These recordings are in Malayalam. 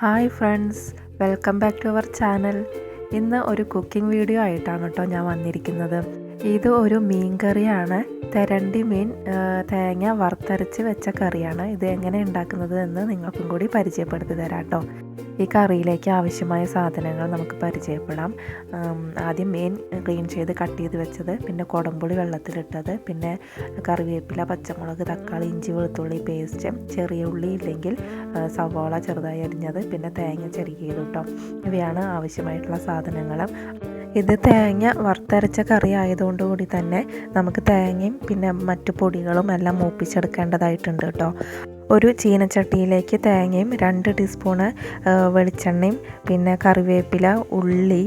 Hi friends welcome back to our channel ഇന്ന് ഒരു കുക്കിംഗ് വീഡിയോ ആയിട്ടാണ് കേട്ടോ ഞാൻ വന്നിരിക്കുന്നത്. ഇത് ഒരു മീൻ കറിയാണ്. തെരണ്ടി മീൻ തേങ്ങ വറുത്തരച്ച് വെച്ച കറിയാണ് ഇത് എങ്ങനെ ഉണ്ടാക്കുന്നത് എന്ന് നിങ്ങൾക്കും കൂടി പരിചയപ്പെടുത്തി തരാം കേട്ടോ. ഈ കറിയിലേക്ക് ആവശ്യമായ സാധനങ്ങൾ നമുക്ക് പരിചയപ്പെടാം. ആദ്യം മീൻ ക്ലീൻ ചെയ്ത് കട്ട് ചെയ്ത് വെച്ചത് പിന്നെ കുടംപുളി വെള്ളത്തിലിട്ടത് പിന്നെ കറിവേപ്പില പച്ചമുളക് തക്കാളി ഇഞ്ചി വെളുത്തുള്ളി പേസ്റ്റ് ചെറിയ ഉള്ളി ഇല്ലെങ്കിൽ സവോള ചെറുതായി അരിഞ്ഞത് പിന്നെ തേങ്ങ ചെറുക്കിയത് കേട്ടോ ഇവയാണ് ആവശ്യമായിട്ടുള്ള സാധനങ്ങൾ ഇത് തേങ്ങ വറുത്തരച്ച കറി ആയതുകൊണ്ട് കൂടി തന്നെ നമുക്ക് തേങ്ങയും പിന്നെ മറ്റു പൊടികളും എല്ലാം മൂപ്പിച്ചെടുക്കേണ്ടതായിട്ടുണ്ട് കേട്ടോ. ഒരു ചീനച്ചട്ടിയിലേക്ക് തേങ്ങയും രണ്ട് ടീസ്പൂണ് വെളിച്ചെണ്ണയും പിന്നെ കറിവേപ്പില ഉള്ളി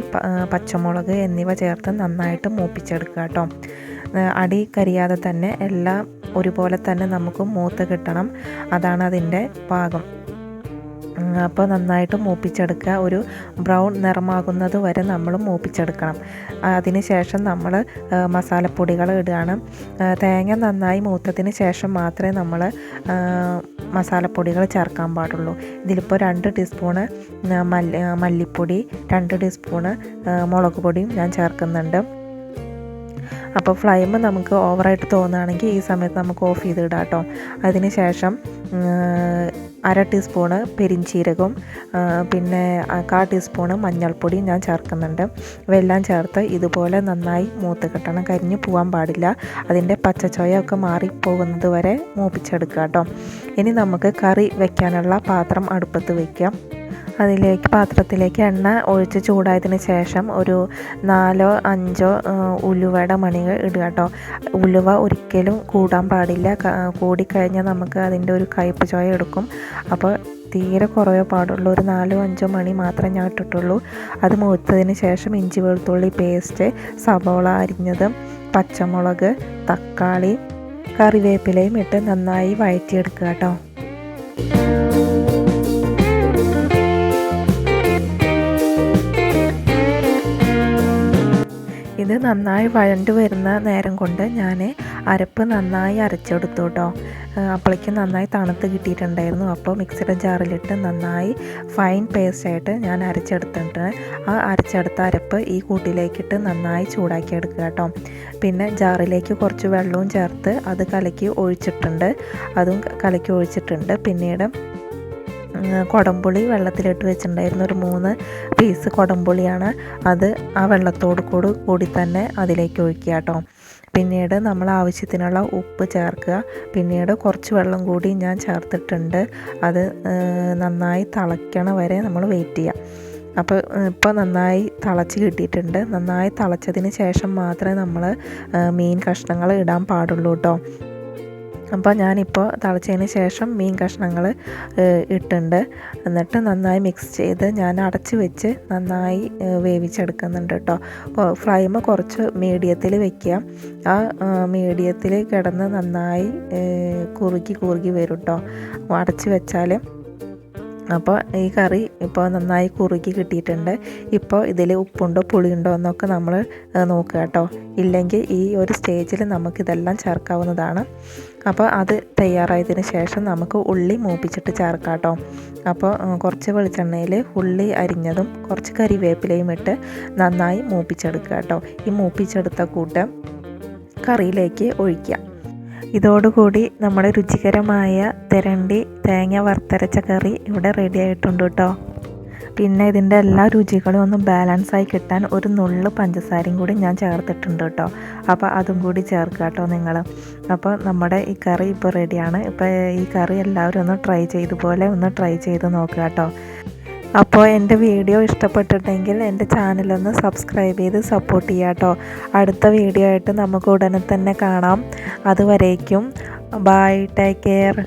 പച്ചമുളക് എന്നിവ ചേർത്ത് നന്നായിട്ട് മൂപ്പിച്ചെടുക്കുക കേട്ടോ. അടി കരിയാതെ തന്നെ എല്ലാം ഒരുപോലെ തന്നെ നമുക്ക് മൂത്ത് കിട്ടണം. അതാണ് അതിന്റെ പാകം അപ്പോൾ നന്നായിട്ട് മൂപ്പിച്ചെടുക്കുക. ഒരു ബ്രൗൺ നിറമാകുന്നത് വരെ നമ്മൾ മൂപ്പിച്ചെടുക്കണം. അതിന് ശേഷം നമ്മൾ മസാലപ്പൊടികൾ ഇടുകയാണ്. തേങ്ങ നന്നായി മൂത്തതിന് ശേഷം മാത്രമേ നമ്മൾ മസാലപ്പൊടികൾ ചേർക്കാൻ പാടുള്ളൂ. ഇതിലിപ്പോൾ രണ്ട് ടീസ്പൂണ് മല്ലി മല്ലിപ്പൊടി രണ്ട് ടീസ്പൂണ് മുളക് പൊടിയും ഞാൻ ചേർക്കുന്നുണ്ട്. അപ്പോൾ ഫ്ലെയിം നമുക്ക് ഓവറായിട്ട് തോന്നുകയാണെങ്കിൽ ഈ സമയത്ത് നമുക്ക് ഓഫ് ചെയ്ത് ഇടാം കേട്ടോ. അതിന് ശേഷം അര ടീസ്പൂണ് പെരിഞ്ചീരകവും പിന്നെ കാ ടീസ്പൂണ് മഞ്ഞൾപ്പൊടി ഞാൻ ചേർക്കുന്നുണ്ട്. ഇവയെല്ലാം ചേർത്ത് ഇതുപോലെ നന്നായി മൂത്ത് കിട്ടണം. കരിഞ്ഞു പോകാൻ പാടില്ല. അതിന്റെ പച്ചച്ചോയൊക്കെ മാറിപ്പോകുന്നത് വരെ മൂപ്പിച്ചെടുക്കുക കേട്ടോ. ഇനി നമുക്ക് കറി വെക്കാനുള്ള പാത്രം അടുപ്പത്ത് വയ്ക്കാം. അതിലേക്ക് പാത്രത്തിലേക്ക് എണ്ണ ഒഴിച്ച് ചൂടായതിന് ശേഷം ഒരു നാലോ അഞ്ചോ ഉലുവയുടെ മണികൾ ഇടുക കേട്ടോ. ഉലുവ ഒരിക്കലും കൂടാൻ പാടില്ല. കൂടിക്കഴിഞ്ഞാൽ നമുക്ക് അതിന്റെ ഒരു കയ്പ്പ് ചോയ എടുക്കും. അപ്പോൾ തീരെ കുറവേ പാടുള്ളൂ. ഒരു നാലോ അഞ്ചോ മണി മാത്രമേ ഞാൻ ഇട്ടിട്ടുള്ളൂ. അത് മൂത്തതിന് ശേഷം ഇഞ്ചി വെളുത്തുള്ളി പേസ്റ്റ് സവോള അരിഞ്ഞത് പച്ചമുളക് തക്കാളി കറിവേപ്പിലയും ഇട്ട് നന്നായി വഴറ്റിയെടുക്കുക കേട്ടോ. ഇത് നന്നായി വഴണ്ട് വരുന്ന നേരം കൊണ്ട് ഞാൻ അരപ്പ് നന്നായി അരച്ചെടുത്തു കേട്ടോ അപ്പോഴേക്കും നന്നായി തണുത്ത് കിട്ടിയിട്ടുണ്ടായിരുന്നു. അപ്പോൾ മിക്സിയുടെ ജാറിലിട്ട് നന്നായി ഫൈൻ പേസ്റ്റായിട്ട് ഞാൻ അരച്ചെടുത്തിട്ടുണ്ട്. ആ അരച്ചെടുത്ത അരപ്പ് ഈ കൂട്ടിലേക്കിട്ട് നന്നായി ചൂടാക്കി എടുക്കുക കേട്ടോ പിന്നെ ജാറിലേക്ക് കുറച്ച് വെള്ളവും ചേർത്ത് അത് കലക്കി ഒഴിച്ചിട്ടുണ്ട്. അതും കലക്കി ഒഴിച്ചിട്ടുണ്ട്. പിന്നീട് കുടംപുളി വെള്ളത്തിലിട്ട് വെച്ചിട്ടുണ്ടായിരുന്നു ഒരു മൂന്ന് പീസ് കുടംപുളിയാണ്. അത് ആ വെള്ളത്തോട് കൂടി കൂടി തന്നെ അതിലേക്ക് ഒഴിക്കുക കേട്ടോ പിന്നീട് നമ്മൾ ആവശ്യത്തിനുള്ള ഉപ്പ് ചേർക്കുക. പിന്നീട് കുറച്ച് വെള്ളം കൂടി ഞാൻ ചേർത്തിട്ടുണ്ട്. അത് നന്നായി തിളയ്ക്കണ വരെ നമ്മൾ വെയിറ്റ് ചെയ്യുക അപ്പോൾ ഇപ്പോൾ നന്നായി തിളച്ച് കിട്ടിയിട്ടുണ്ട്. നന്നായി തിളച്ചതിന് ശേഷം മാത്രമേ നമ്മൾ മീൻ കഷ്ണങ്ങൾ ഇടാൻ പാടുള്ളൂ കേട്ടോ അപ്പോൾ ഞാനിപ്പോൾ തിളച്ചതിന് ശേഷം മീൻ കഷ്ണങ്ങൾ ഇട്ടുണ്ട് എന്നിട്ട് നന്നായി മിക്സ് ചെയ്ത് ഞാൻ അടച്ച് വെച്ച് നന്നായി വേവിച്ചെടുക്കുന്നുണ്ട് കേട്ടോ. ഫ്ലെയിം കുറച്ച് മീഡിയത്തിൽ വെക്കുക. ആ മീഡിയത്തിൽ കിടന്ന് നന്നായി കുറുകി കുറുകി വരും കേട്ടോ. അടച്ച് വെച്ചാൽ അപ്പോൾ ഈ കറി ഇപ്പോൾ നന്നായി കുറുകി കിട്ടിയിട്ടുണ്ട്. ഇപ്പോൾ ഇതിൽ ഉപ്പുണ്ടോ പുളിയുണ്ടോ എന്നൊക്കെ നമ്മൾ നോക്കുക കേട്ടോ. ഇല്ലെങ്കിൽ ഈ ഒരു സ്റ്റേജിൽ നമുക്കിതെല്ലാം ചേർക്കാവുന്നതാണ്. അപ്പോൾ അത് തയ്യാറായതിന് ശേഷം നമുക്ക് ഉള്ളി മൂപ്പിച്ചിട്ട് ചേർക്കാം കേട്ടോ. അപ്പോൾ കുറച്ച് വെളിച്ചെണ്ണയിൽ ഉള്ളി അരിഞ്ഞതും കുറച്ച് കറിവേപ്പിലയും ഇട്ട് നന്നായി മൂപ്പിച്ചെടുക്കുക കേട്ടോ. ഈ മൂപ്പിച്ചെടുത്ത കൂട്ട് കറിയിലേക്ക് ഒഴിക്കുക. ഇതോടുകൂടി നമ്മുടെ രുചികരമായ തെരണ്ടി തേങ്ങ വറുത്തരച്ച കറി ഇവിടെ റെഡി ആയിട്ടുണ്ട് കേട്ടോ പിന്നെ ഇതിന്റെ എല്ലാ രുചികളും ഒന്ന് ബാലൻസ് ആയി കിട്ടാൻ ഒരു നുള്ളു പഞ്ചസാരയും കൂടി ഞാൻ ചേർത്തിട്ടുണ്ട് കേട്ടോ അപ്പോൾ അതും കൂടി ചേർക്കുക കേട്ടോ നിങ്ങൾ അപ്പോൾ നമ്മുടെ ഈ കറി ഇപ്പോൾ റെഡിയാണ് ഇപ്പോൾ ഈ കറി എല്ലാവരും ഒന്ന് ട്രൈ ചെയ്തുപോലെ ഒന്ന് ട്രൈ ചെയ്ത് നോക്കുക കേട്ടോ അപ്പോൾ എന്റെ വീഡിയോ ഇഷ്ടപ്പെട്ടിട്ടുണ്ടെങ്കിൽ എന്റെ ചാനലൊന്ന് സബ്സ്ക്രൈബ് ചെയ്ത് സപ്പോർട്ട് ചെയ്യുക കേട്ടോ. അടുത്ത വീഡിയോ ആയിട്ട് നമുക്ക് ഉടനെ തന്നെ കാണാം. അതുവരേക്കും. Bye take care